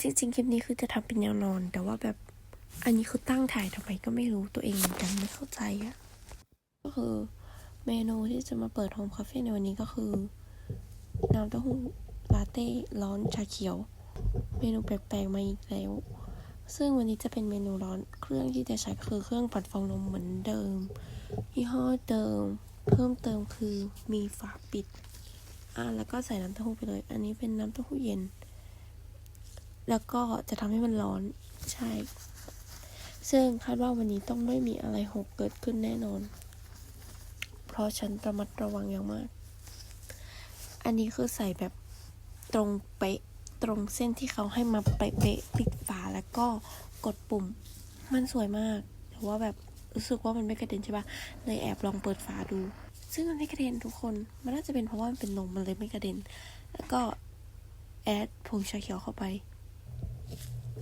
จริงๆ คลิปนี้คือจะทำเป็นแนวนอน แต่ว่าแบบอันนี้คือตั้งถ่ายทำไมก็ไม่รู้ตัวเองเหมือนกันไม่เข้าใจอะก็คือเมนูที่จะมาเปิดโฮมคาเฟ่ในวันนี้ก็คือน้ำเต้าหู้ลาเต้ร้อนชาเขียว เมนูแปลกๆมาอีกแล้ว ซึ่งวันนี้จะเป็นเมนูร้อนเครื่องที่จะใช้ก็คือเครื่องปั่นฟองนมเหมือนเดิมยี่ห้อเดิม เพิ่มเติมคือมีฝาปิดอ่าแล้วก็ใส่น้ำเต้าหู้ไปเลย อันนี้เป็นน้ำเต้าหู้เย็น แล้วก็จะทำให้มันร้อนใช่ ซึ่งคาดว่าวันนี้ต้องไม่มีอะไรหกเกิดขึ้นแน่นอน เพราะฉันระมัดระวังอย่างมาก อันนี้คือใส่แบบตรงเป๊ะตรงเส้นที่เขาให้มาเป๊ะๆปิดฝาแล้วก็กดปุ่ม มันสวยมาก แต่ว่าแบบรู้สึกว่ามันไม่กระเด็นใช่ปะเลยแอบลองเปิดฝาดู ซึ่งมันไม่กระเด็นทุกคน มันน่าจะเป็นเพราะว่ามันเป็นนมมันเลยไม่กระเด็น แล้วก็แอดผงชาเขียวเข้าไป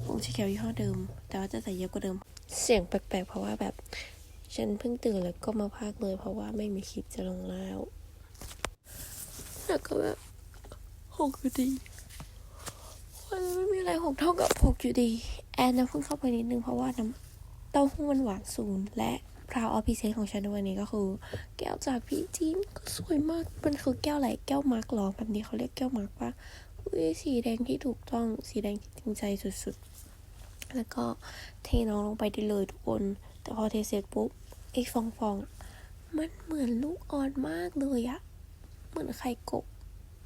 ผงชาเขียวยี่ห้อเดิม แต่ว่าจะใส่เยอะกว่าเดิม เสียงแปลกๆ เพราะว่าแบบ ฉันเพิ่งตื่นแล้วก็มาพากเลย เพราะว่าไม่มีคลิปจะลงแล้วแล้วก็แบบหกอยู่ดีมันไม่มีอะไรหกเท่ากับหกอยู่ดี แอนนะเพิ่งเข้าไปนิดนึงเพราะว่าน้ำเต้าหู้มันหวานศูนย์และพราวออฟพิเศษของฉันในวันนี้ก็คือ แก้วจากพี่จีนก็สวยมาก มันคือแก้วอะไรแก้วมาร์กหรอแบบนี้เขาเรียกแก้วมาร์กปะ อุ้ยสีแดงที่ถูกต้องสีแดงที่จริงใจสุดๆ แล้วก็เทน้องลงไปได้เลยทุกคน แต่พอเทเสร็จปุ๊บไอ้ฟองฟองมันเหมือนลูกออนมากเลยอะเหมือนไข่กบ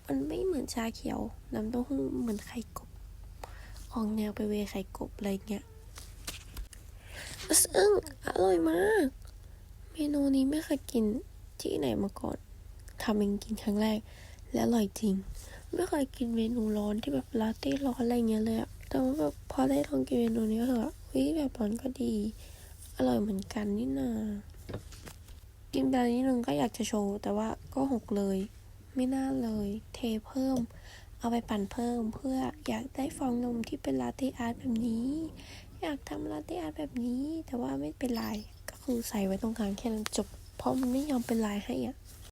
มันไม่เหมือนชาเขียว น้ำเต้าหู้เหมือนไข่กบออกแนวไปเวไข่กบอะไรเงี้ยซึ่งอร่อยมาก เมนูนี้ไม่เคยกินที่ไหนมาก่อนทำเองกินครั้งแรก และอร่อยจริง ไม่เคยกินเมนูร้อนที่แบบลาเต้ร้อนอะไรเงี้ยเลยอะแต่ว่าแบบพอได้ลองกินเมนูนี้ก็คือแบบวิแบบร้อนก็ดี อร่อยเหมือนกันนี่นากินไปนิดนึงก็อยากจะโชว์ แต่ว่าก็หกเลย ไม่น่าเลย เทเพิ่ม เอาไปปั่นเพิ่มเพื่ออยากได้ฟองนมที่เป็นลาเต้อาร์ตแบบนี้ อยากทำลาเต้อาร์ตแบบนี้ แต่ว่าไม่เป็นลายก็คือใส่ไว้ตรงกลางแค่นั้นจบ เพราะมันไม่ยอมเป็นลายให้อะ